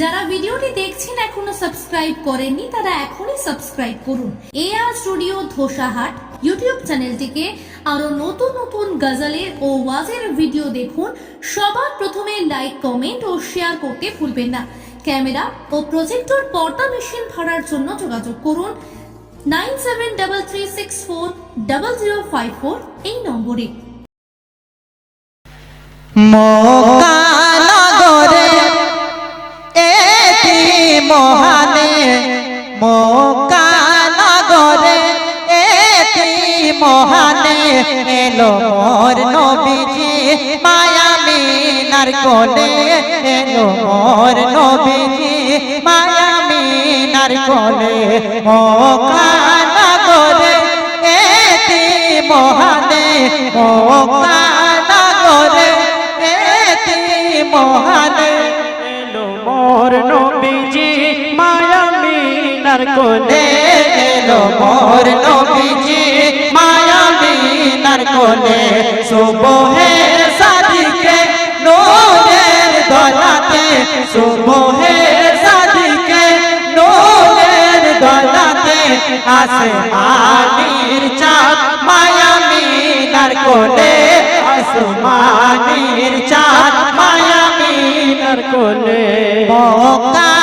যারা ভিডিওটি দেখছেন এখনও সাবস্ক্রাইব করেননি, তারা এখনই সাবস্ক্রাইব করুন। এআর স্টুডিও ধোসাহাট ইউটিউব চ্যানেলটিকে আরও নতুন নতুন গজলের ও ওয়াজের ভিডিও দেখুন। সবার প্রথমে লাইক কমেন্ট ও শেয়ার করতে ভুলবেন না। ক্যামেরা ও প্রজেক্টর পর্দা মেশিন ভাড়ার জন্য যোগাযোগ করুন। নাইন এই নম্বরে। মহানে মকানগরে এতি মহানে এলো মোর নবীজি মায়া মিনার কোলে এলো মোর নবীজি মায়া মিনার কোলে মকানগরে এতি মহানে মকানগরে এতি মহানে। এলো মোর মিনার কোলে এলো মোর নবীজি, মায়া মিনার কোলে। সুবহে সাদিকে নূরের দলাতে সুবহে সাদিকে নূরের দলাতে আসমানির চাঁদ, মায়া মিনার কোলে। আসমানির চাঁদ, মায়া কোলে। মকানগরে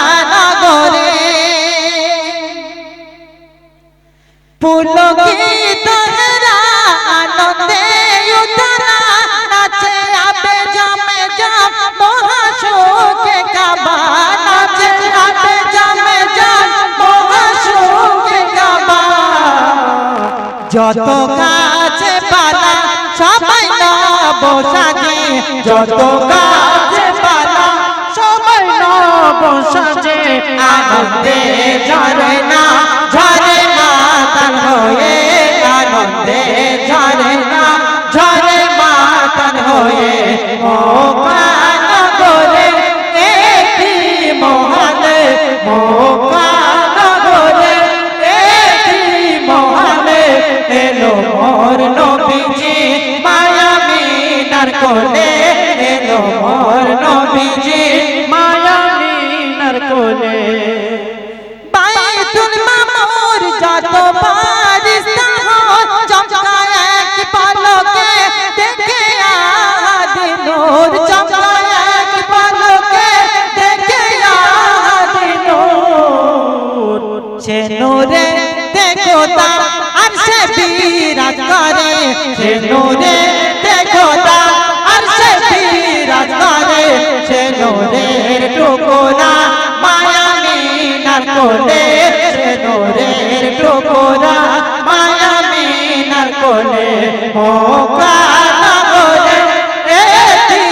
যত কাছে পালা সবাই নব সাজে যত কাছে পালা সবাই নব সাজে আনন্দে ঝরে না ঝরে মাতন হয়ে ও সে নূরে দেখো তা, আর সে বিরাজ করে। সে নূরে দেখো তা, আর সে বিরাজ করে। সে নূরের টুকুরা মায়া মিনার কোলে। সে মায়া মিনার কোলে। মোকানগরে এতি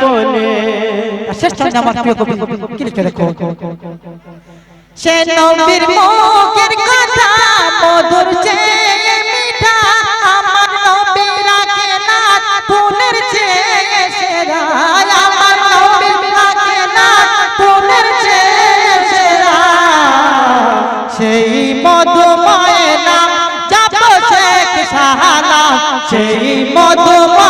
কোলে শেষ ছন্দে আমার প্রিয় কবি। কি লিখে দেখো? সে নবীর মুখের কথা মধুর চেয়ে মিঠা আমার নবী রাখে না ফুলের চেয়ে সেরা। আমার নবী রাখে না ফুলের চেয়ে সেরা। সেই মধুময় নাম যাব শেখ সাহালা সেই মধুময়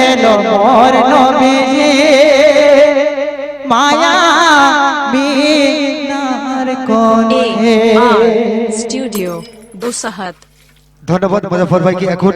এলো মোর নবীজি মায়া মিনার কোনে স্টুডিও দুসাহাত ধন্যবাদ মুজাফর ভাইকে এখন।